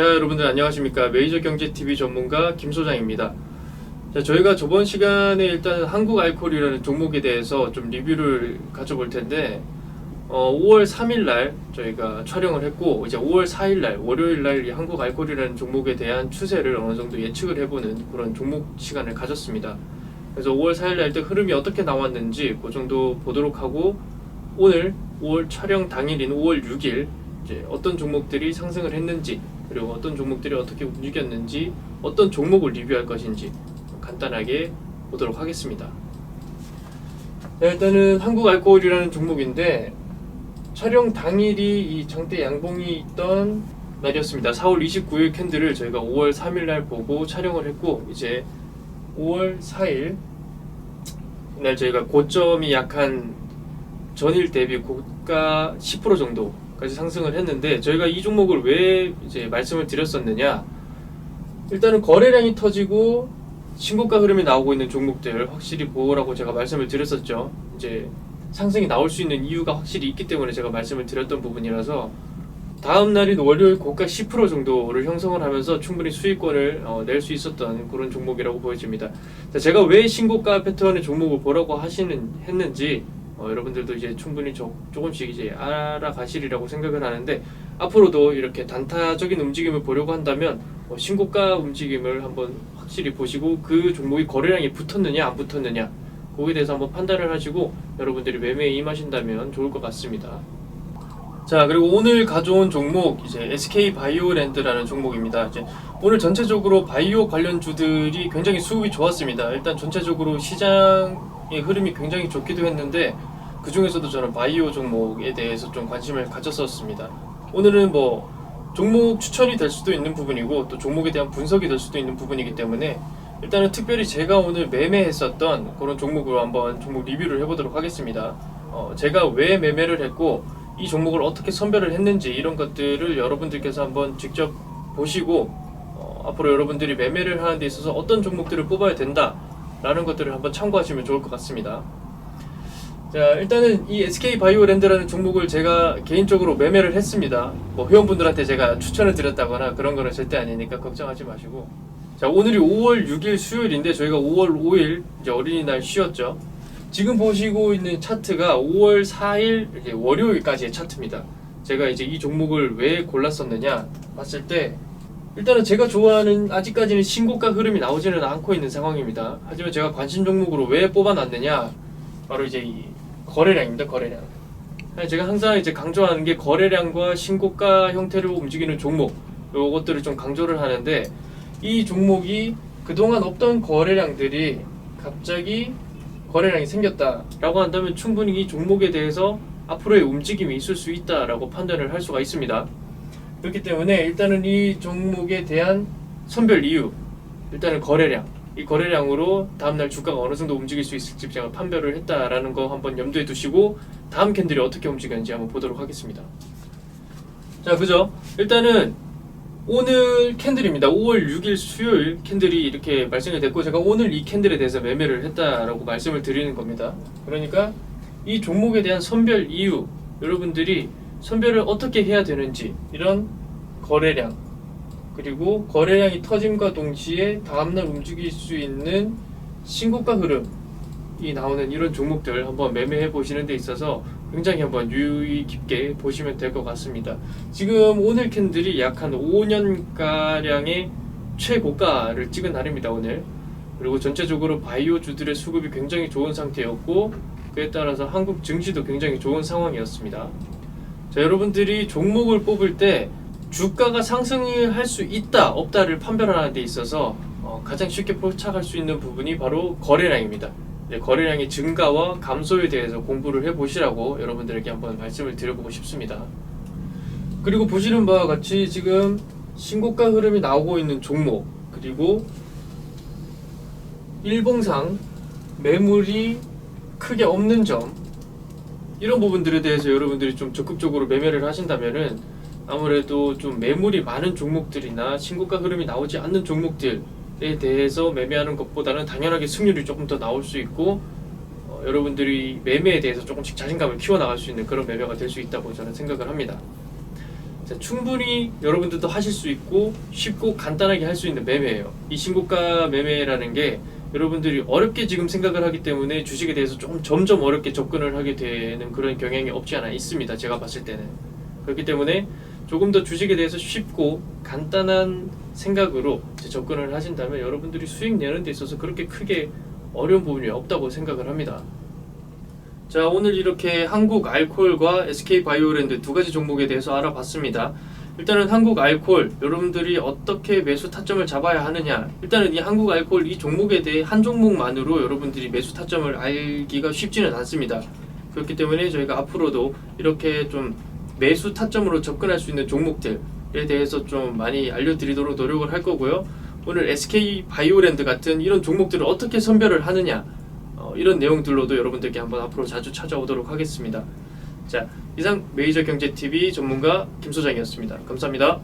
안녕하십니까 메이저 경제 TV 전문가 김 소장입니다. 자, 저희가 저번 시간에 일단 한국 알코올이라는 종목에 대해서 좀 리뷰를 가져볼 텐데 어, 5월 3일 날 저희가 촬영을 했고 이제 5월 4일 날 월요일 날 이 한국 알코올이라는 종목에 대한 추세를 어느 정도 예측을 해보는 그런 종목 시간을 가졌습니다. 그래서 5월 4일 날 때 흐름이 어떻게 나왔는지 그 정도 보도록 하고 오늘 5월 촬영 당일인 5월 6일 이제 어떤 종목들이 상승을 했는지 그리고 어떤 종목들이 어떻게 움직였는지 어떤 종목을 리뷰할 것인지 간단하게 보도록 하겠습니다. 네, 일단은 한국 알코올이라는 종목인데 촬영 당일이 이 장대 양봉이 있던 날이었습니다. 4월 29일 캔들을 저희가 5월 3일 날 보고 촬영을 했고 이제 5월 4일 이날 저희가 고점이 약한 전일 대비 고가 10% 정도 까지 상승을 했는데 저희가 이 종목을 왜 이제 말씀을 드렸었느냐 일단은 거래량이 터지고 신고가 흐름이 나오고 있는 종목들 확실히 보라고 제가 말씀을 드렸었죠. 이제 상승이 나올 수 있는 이유가 확실히 있기 때문에 제가 말씀을 드렸던 부분이라서 다음 날인 월요일 고가 10% 정도를 형성을 하면서 충분히 수익권을 어, 낼 수 있었던 그런 종목이라고 보여집니다. 자, 제가 왜 신고가 패턴의 종목을 보라고 하시는 했는지 어, 여러분들도 이제 충분히 조, 조금씩 이제 알아가시리라고 생각을 하는데 앞으로도 이렇게 단타적인 움직임을 보려고 한다면 어, 신고가 움직임을 한번 확실히 보시고 그 종목이 거래량이 붙었느냐 안 붙었느냐 거기에 대해서 한번 판단을 하시고 여러분들이 매매에 임하신다면 좋을 것 같습니다. 자 그리고 오늘 가져온 종목 이제 SK 바이오랜드라는 종목입니다. 이제 오늘 전체적으로 바이오 관련 주들이 굉장히 수급이 좋았습니다. 일단 전체적으로 시장 의 흐름이 굉장히 좋기도 했는데 그 중에서도 저는 바이오 종목에 대해서 좀 관심을 가졌었습니다. 오늘은 뭐 종목 추천이 될 수도 있는 부분이고 또 종목에 대한 분석이 될 수도 있는 부분이기 때문에 일단은 특별히 제가 오늘 매매했었던 그런 종목으로 한번 종목 리뷰를 해보도록 하겠습니다. 어, 제가 왜 매매를 했고 이 종목을 어떻게 선별을 했는지 이런 것들을 여러분들께서 한번 직접 보시고 어, 앞으로 여러분들이 매매를 하는 데 있어서 어떤 종목들을 뽑아야 된다 라는 것들을 한번 참고하시면 좋을 것 같습니다. 자 일단은 이 SK 바이오랜드라는 종목을 제가 개인적으로 매매를 했습니다. 뭐 회원분들한테 제가 추천을 드렸다거나 그런 거는 절대 아니니까 걱정하지 마시고 자 오늘이 5월 6일 수요일인데 저희가 5월 5일 이제 어린이날 쉬었죠. 지금 보시고 있는 차트가 5월 4일 이렇게 월요일까지의 차트입니다. 제가 이제 이 종목을 왜 골랐었느냐 봤을 때 일단은 제가 좋아하는 아직까지는 신고가 흐름이 나오지는 않고 있는 상황입니다. 하지만 제가 관심 종목으로 왜 뽑아놨느냐 바로 이제 이 거래량입니다. 거래량. 제가 항상 이제 강조하는 게 거래량과 신고가 형태로 움직이는 종목 요것들을 좀 강조를 하는데 이 종목이 그동안 없던 거래량들이 갑자기 거래량이 생겼다라고 한다면 충분히 이 종목에 대해서 앞으로의 움직임이 있을 수 있다라고 판단을 할 수가 있습니다. 그렇기 때문에 일단은 이 종목에 대한 선별 이유, 일단은 거래량, 이 거래량으로 다음날 주가가 어느 정도 움직일 수 있을지 제가 판별을 했다라는 거 한번 염두에 두시고 다음 캔들이 어떻게 움직였는지 한번 보도록 하겠습니다. 자, 그죠? 일단은 오늘 캔들입니다. 5월 6일 수요일 캔들이 이렇게 발생이 됐고 제가 오늘 이 캔들에 대해서 매매를 했다라고 말씀을 드리는 겁니다. 그러니까 이 종목에 대한 선별 이유 여러분들이 선별을 어떻게 해야 되는지 이런 거래량 그리고 거래량이 터짐과 동시에 다음날 움직일 수 있는 신고가 흐름이 나오는 이런 종목들 한번 매매해 보시는 데 있어서 굉장히 한번 유의 깊게 보시면 될 것 같습니다. 지금 오늘 캔들이 약 한 5년가량의 최고가를 찍은 날입니다, 오늘. 그리고 전체적으로 바이오주들의 수급이 굉장히 좋은 상태였고, 그에 따라서 한국 증시도 굉장히 좋은 상황이었습니다. 자, 여러분들이 종목을 뽑을 때 주가가 상승을 할 수 있다, 없다를 판별하는 데 있어서 어, 가장 쉽게 포착할 수 있는 부분이 바로 거래량입니다. 네, 거래량의 증가와 감소에 대해서 공부를 해보시라고 여러분들에게 한번 말씀을 드려보고 싶습니다. 그리고 보시는 바와 같이 지금 신고가 흐름이 나오고 있는 종목 그리고 일봉상 매물이 크게 없는 점 이런 부분들에 대해서 여러분들이 좀 적극적으로 매매를 하신다면은 아무래도 좀 매물이 많은 종목들이나 신고가 흐름이 나오지 않는 종목들에 대해서 매매하는 것보다는 당연하게 승률이 조금 더 나올 수 있고 어, 여러분들이 매매에 대해서 조금씩 자신감을 키워나갈 수 있는 그런 매매가 될 수 있다고 저는 생각을 합니다. 자, 충분히 여러분들도 하실 수 있고 쉽고 간단하게 할 수 있는 매매예요. 이 신고가 매매라는 게 여러분들이 어렵게 지금 생각을 하기 때문에 주식에 대해서 좀 점점 어렵게 접근을 하게 되는 그런 경향이 없지 않아 있습니다. 제가 봤을 때는 그렇기 때문에 조금 더 주식에 대해서 쉽고 간단한 생각으로 접근을 하신다면 여러분들이 수익 내는 데 있어서 그렇게 크게 어려운 부분이 없다고 생각을 합니다. 자 오늘 이렇게 한국 알콜과 SK 바이오랜드 두 가지 종목에 대해서 알아봤습니다. 일단은 한국 알콜 여러분들이 어떻게 매수 타점을 잡아야 하느냐 일단은 이 한국 알콜 이 종목에 대해 한 종목만으로 여러분들이 매수 타점을 알기가 쉽지는 않습니다. 그렇기 때문에 저희가 앞으로도 이렇게 좀 매수 타점으로 접근할 수 있는 종목들에 대해서 좀 많이 알려드리도록 노력을 할 거고요. 오늘 SK 바이오랜드 같은 이런 종목들을 어떻게 선별을 하느냐 어, 이런 내용들로도 여러분들께 한번 앞으로 자주 찾아오도록 하겠습니다. 자, 이상 메이저 경제 TV 전문가 김 소장이었습니다. 감사합니다.